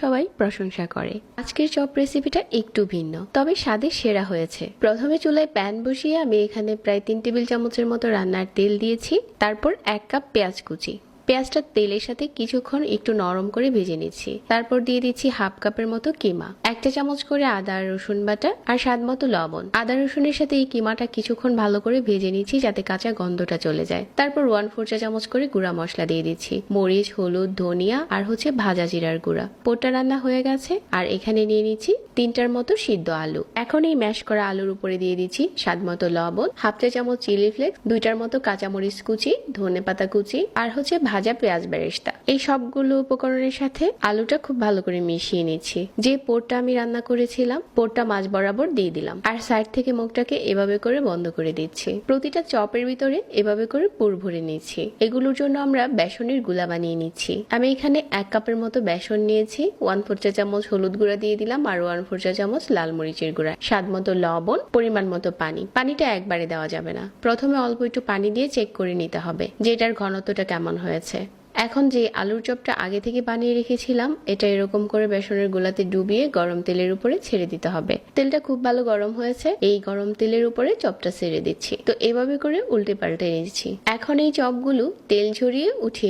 সবাই প্রশংসা করে। আজকের চপ রেসিপিটা একটু ভিন্ন, তবে স্বাদে সেরা হয়েছে। প্রথমে চুলায় প্যান বসিয়ে আমি এখানে প্রায় তিন টেবিল চামচের মতো রান্নার তেল দিয়েছি, তারপর এক কাপ পেঁয়াজ কুচি। পেঁয়াজটা তেলের সাথে কিছুক্ষণ একটু নরম করে ভেজে নিচ্ছি। তারপর দিয়ে দিচ্ছি হাফ কাপের মতো কিমা। একটা চামচ করে আদা, রসুন বাটা আর স্বাদ মতো লবণ। আদা, রসুনের সাথে এই কিমাটা কিছুক্ষণ ভালো করে ভেজে নিচ্ছি যাতে কাঁচা গন্ধটা চলে যায়। তারপর ওয়ান ফোর চা চামচ করে গুঁড়া মশলা দিয়ে দিচ্ছি। মরিচ, হলুদ, ধনিয়া আর হচ্ছে ভাজা জিরার গুঁড়া। পোটা রান্না হয়ে গেছে। আর এখানে নিয়ে নিচ্ছি তিনটার মতো সিদ্ধ আলু। এখন এই ম্যাশ করা আলুর উপরে দিয়ে দিচ্ছি স্বাদ মতো লবণ, হাফ চা চামচ চিলি ফ্লেক্স, দুইটার মতো কাঁচামরিচ কুচি ধনে পাতা কুচি আর হচ্ছে ভাজা পেঁয়াজ বেরেস্তা এই সবগুলো উপকরণের সাথে আলুটা খুব ভালো করে মিশিয়ে নিচ্ছি। যে পোরটা আমি রান্না করেছিলাম, পোরটা মাছ বরাবর দিয়ে দিলাম। আর সাইড থেকে মুখটাকে এভাবে করে বন্ধ করে দিচ্ছি। প্রতিটা চপের ভিতরে এভাবে করে পুর ভরে নিচ্ছি। এগুলোর জন্য আমরা বেসনেরগুলা বানিয়ে নিচ্ছি। আমি এখানে এক কাপের মতো বেসন নিয়েছি। ওয়ান ফোর চা চামচ হলুদ গুঁড়া দিয়ে দিলাম আর ওয়ান ফোর চা চামচ লাল মরিচের গুঁড়া। স্বাদ মতো লবণ, পরিমাণ মতো পানি। পানিটা একবারে দেওয়া যাবে না। প্রথমে অল্প একটু পানি দিয়ে চেক করে নিতে হবে যে এটার ঘনত্বটা কেমন হয়েছে এখন যে আলুর চপটা আগে থেকে বানিয়ে রেখেছিলাম, এটা এরকম করে বেসনের গোলাতে ডুবিয়ে গরম তেলের উপরে ছেড়ে দিতে হবে। তেলটা খুব ভালো গরম হয়েছে, এই গরম তেলের উপরে চপটা ছেড়ে দিচ্ছি। তো এভাবে করে উল্টে পাল্টে নিচ্ছি এখন এই চপগুলো তেল ঝরিয়ে উঠিয়ে